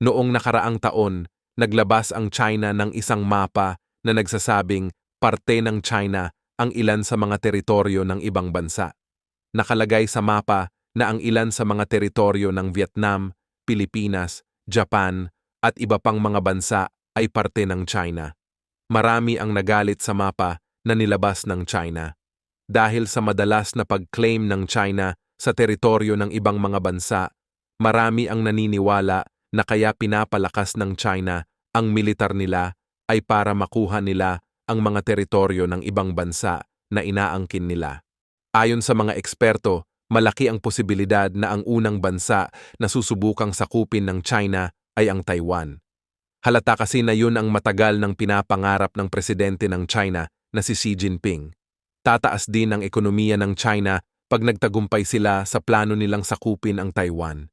Noong nakaraang taon, naglabas ang China ng isang mapa na nagsasabing parte ng China ang ilan sa mga teritoryo ng ibang bansa. Nakalagay sa mapa na ang ilan sa mga teritoryo ng Vietnam, Pilipinas, Japan at iba pang mga bansa ay parte ng China. Marami ang nagalit sa mapa na nilabas ng China. Dahil sa madalas na pag-claim ng China sa teritoryo ng ibang mga bansa, marami ang naniniwala na kaya pinapalakas ng China ang militar nila ay para makuha nila ang mga teritoryo ng ibang bansa na inaangkin nila. Ayon sa mga eksperto, malaki ang posibilidad na ang unang bansa na susubukang sakupin ng China ay ang Taiwan. Halata kasi na yun ang matagal ng pinapangarap ng presidente ng China na si Xi Jinping. Tataas din ang ekonomiya ng China pag nagtagumpay sila sa plano nilang sakupin ang Taiwan.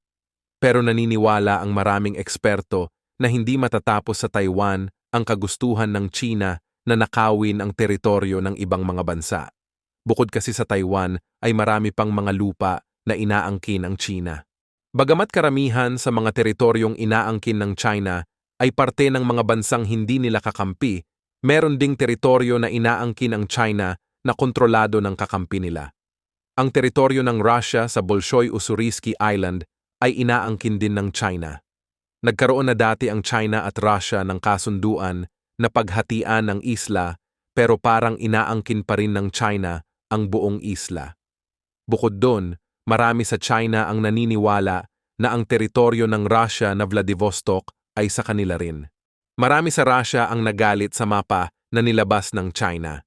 Pero naniniwala ang maraming eksperto na hindi matatapos sa Taiwan ang kagustuhan ng China na nakawin ang teritoryo ng ibang mga bansa. Bukod kasi sa Taiwan ay marami pang mga lupa na inaangkin ang China. Bagamat karamihan sa mga teritoryong inaangkin ng China ay parte ng mga bansang hindi nila kakampi, meron ding teritoryo na inaangkin ang China na kontrolado ng kakampi nila. Ang teritoryo ng Russia sa Bolshoy Ussuriski Island ay inaangkin din ng China. Nagkaroon na dati ang China at Russia ng kasunduan na paghatian ng isla pero parang inaangkin pa rin ng China ang buong isla. Bukod doon, marami sa China ang naniniwala na ang teritoryo ng Russia na Vladivostok ay sa kanila rin. Marami sa Russia ang nagalit sa mapa na nilabas ng China.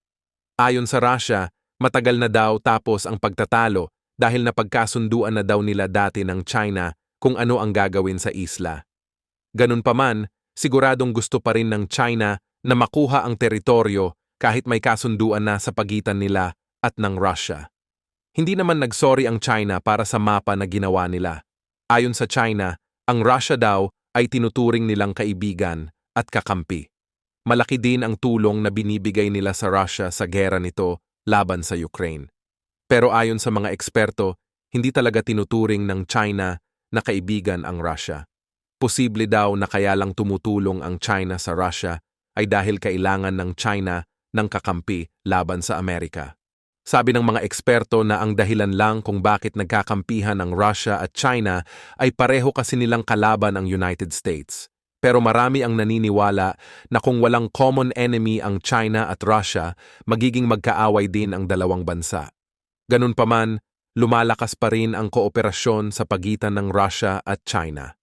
Ayon sa Russia, matagal na daw tapos ang pagtatalo dahil napagkasunduan na daw nila dati ng China kung ano ang gagawin sa isla. Ganun pa man, siguradong gusto pa rin ng China na makuha ang teritoryo kahit may kasunduan na sa pagitan nila at ng Russia. Hindi naman nagsorry ang China para sa mapa na ginawa nila. Ayon sa China, ang Russia daw ay tinuturing nilang kaibigan at kakampi. Malaki din ang tulong na binibigay nila sa Russia sa gera nito laban sa Ukraine. Pero ayon sa mga eksperto, hindi talaga tinuturing ng China na kaibigan ang Russia. Posible daw na kaya lang tumutulong ang China sa Russia ay dahil kailangan ng China ng kakampi laban sa Amerika. Sabi ng mga eksperto na ang dahilan lang kung bakit nagkakampihan ang Russia at China ay pareho kasi nilang kalaban ang United States. Pero marami ang naniniwala na kung walang common enemy ang China at Russia, magiging magkaaway din ang dalawang bansa. Ganun pa man, lumalakas pa rin ang kooperasyon sa pagitan ng Russia at China.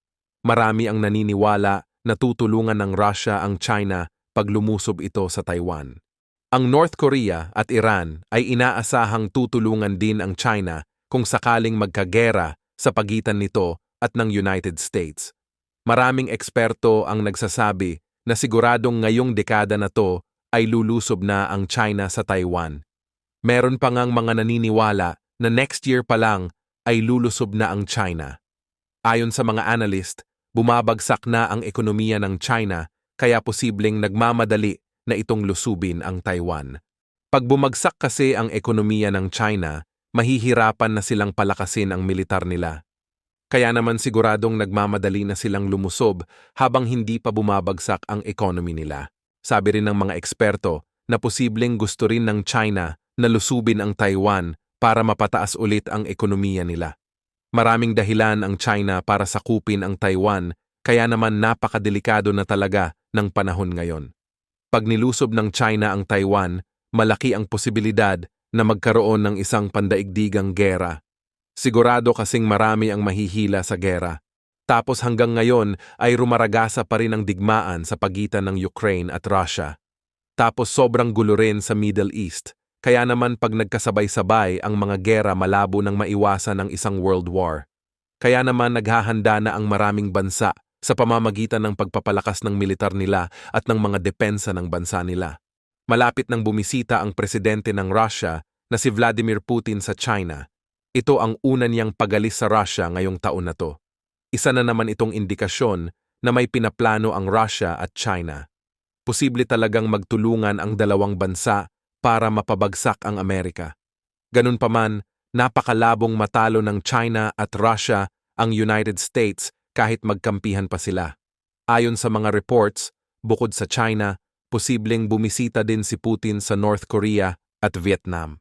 Marami ang naniniwala na tutulungan ng Russia ang China pag lumusob ito sa Taiwan. Ang North Korea at Iran ay inaasahang tutulungan din ang China kung sakaling magkagera sa pagitan nito at ng United States. Maraming eksperto ang nagsasabi na siguradong ngayong dekada na to ay lulusob na ang China sa Taiwan. Meron pa ngang mga naniniwala na next year pa lang ay lulusob na ang China. Ayon sa mga analyst, bumabagsak na ang ekonomiya ng China kaya posibleng nagmamadali na itong lusubin ang Taiwan. Pag bumagsak kasi ang ekonomiya ng China, mahihirapan na silang palakasin ang militar nila. Kaya naman siguradong nagmamadali na silang lumusob habang hindi pa bumabagsak ang economy nila. Sabi rin ng mga eksperto na posibleng gusto rin ng China na lusubin ang Taiwan para mapataas ulit ang ekonomiya nila. Maraming dahilan ang China para sakupin ang Taiwan kaya naman napakadelikado na talaga ng panahon ngayon. Pag nilusob ng China ang Taiwan, malaki ang posibilidad na magkaroon ng isang pandaigdigang gera Sigurado kasing marami ang mahihila sa gera. Tapos hanggang ngayon ay rumaragasa pa rin ang digmaan sa pagitan ng Ukraine at Russia. Tapos sobrang gulo rin sa Middle East, kaya naman pag nagkasabay-sabay ang mga gera malabo nang maiwasan ng isang world war. Kaya naman naghahanda na ang maraming bansa sa pamamagitan ng pagpapalakas ng militar nila at ng mga depensa ng bansa nila. Malapit nang bumisita ang presidente ng Russia na si Vladimir Putin sa China ito ang una niyang pagalis sa Russia ngayong taon na to. Isa na naman itong indikasyon na may pinaplano ang Russia at China. Posible talagang magtulungan ang dalawang bansa para mapabagsak ang Amerika. Ganun pa man, napakalabong matalo ng China at Russia ang United States kahit magkampihan pa sila. Ayon sa mga reports, bukod sa China, posibleng bumisita din si Putin sa North Korea at Vietnam.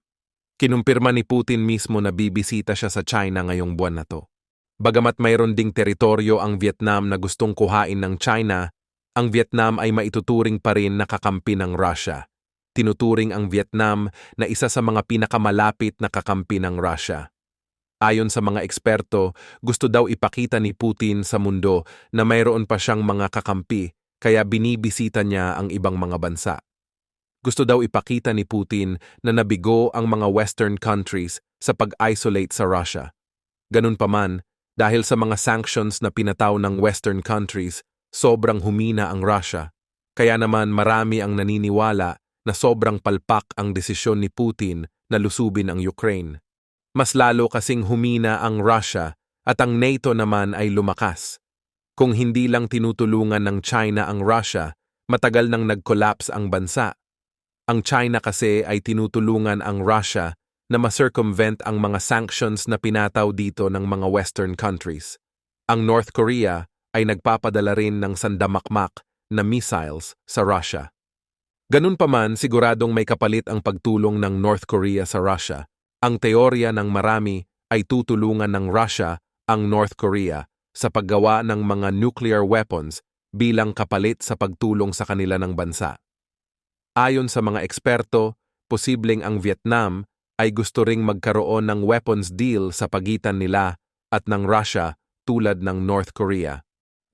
Kinumpirma ni Putin mismo na bibisita siya sa China ngayong buwan na to. Bagamat mayroon ding teritoryo ang Vietnam na gustong kuhain ng China, ang Vietnam ay maituturing pa rin na kakampi ng Russia. Tinuturing ang Vietnam na isa sa mga pinakamalapit na kakampi ng Russia. Ayon sa mga eksperto, gusto daw ipakita ni Putin sa mundo na mayroon pa siyang mga kakampi kaya binibisita niya ang ibang mga bansa. Gusto daw ipakita ni Putin na nabigo ang mga Western countries sa pag-isolate sa Russia. Ganun pa man, dahil sa mga sanctions na pinataw ng Western countries, sobrang humina ang Russia. Kaya naman marami ang naniniwala na sobrang palpak ang desisyon ni Putin na lusubin ang Ukraine mas lalo kasing humina ang Russia at ang NATO naman ay lumakas. Kung hindi lang tinutulungan ng China ang Russia, matagal nang nag-collapse ang bansa. Ang China kasi ay tinutulungan ang Russia na ma-circumvent ang mga sanctions na pinataw dito ng mga Western countries. Ang North Korea ay nagpapadala rin ng sandamakmak na missiles sa Russia. Ganun pa man, siguradong may kapalit ang pagtulong ng North Korea sa Russia ang teorya ng marami ay tutulungan ng Russia ang North Korea sa paggawa ng mga nuclear weapons bilang kapalit sa pagtulong sa kanila ng bansa. Ayon sa mga eksperto, posibleng ang Vietnam ay gusto ring magkaroon ng weapons deal sa pagitan nila at ng Russia tulad ng North Korea.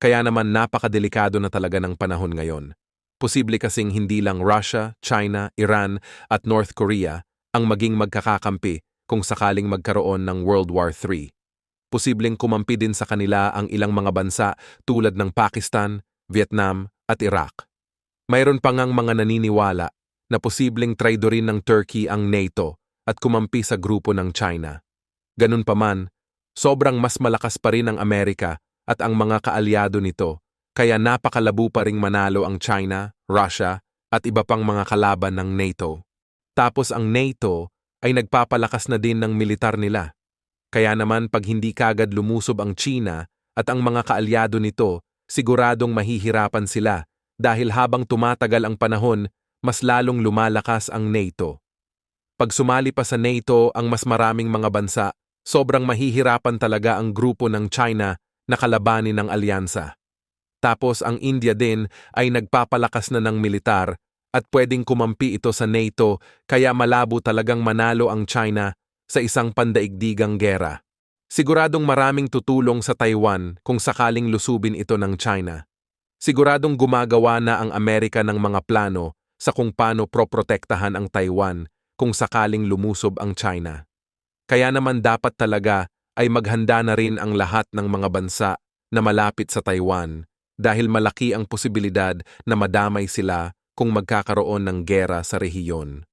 Kaya naman napakadelikado na talaga ng panahon ngayon. Posible kasing hindi lang Russia, China, Iran at North Korea ang maging magkakakampi kung sakaling magkaroon ng World War III. Posibleng kumampi din sa kanila ang ilang mga bansa tulad ng Pakistan, Vietnam at Iraq. Mayroon pa ngang mga naniniwala na posibleng traidorin ng Turkey ang NATO at kumampi sa grupo ng China. Ganun pa man, sobrang mas malakas pa rin ang Amerika at ang mga kaalyado nito, kaya napakalabo pa ring manalo ang China, Russia at iba pang mga kalaban ng NATO. Tapos ang NATO ay nagpapalakas na din ng militar nila. Kaya naman pag hindi kagad lumusob ang China at ang mga kaalyado nito, siguradong mahihirapan sila dahil habang tumatagal ang panahon, mas lalong lumalakas ang NATO. Pag sumali pa sa NATO ang mas maraming mga bansa, sobrang mahihirapan talaga ang grupo ng China na kalabanin ng alyansa. Tapos ang India din ay nagpapalakas na ng militar at pwedeng kumampi ito sa NATO kaya malabo talagang manalo ang China sa isang pandaigdigang gera. Siguradong maraming tutulong sa Taiwan kung sakaling lusubin ito ng China. Siguradong gumagawa na ang Amerika ng mga plano sa kung paano proprotektahan ang Taiwan kung sakaling lumusob ang China. Kaya naman dapat talaga ay maghanda na rin ang lahat ng mga bansa na malapit sa Taiwan dahil malaki ang posibilidad na madamay sila kung magkakaroon ng gera sa rehiyon.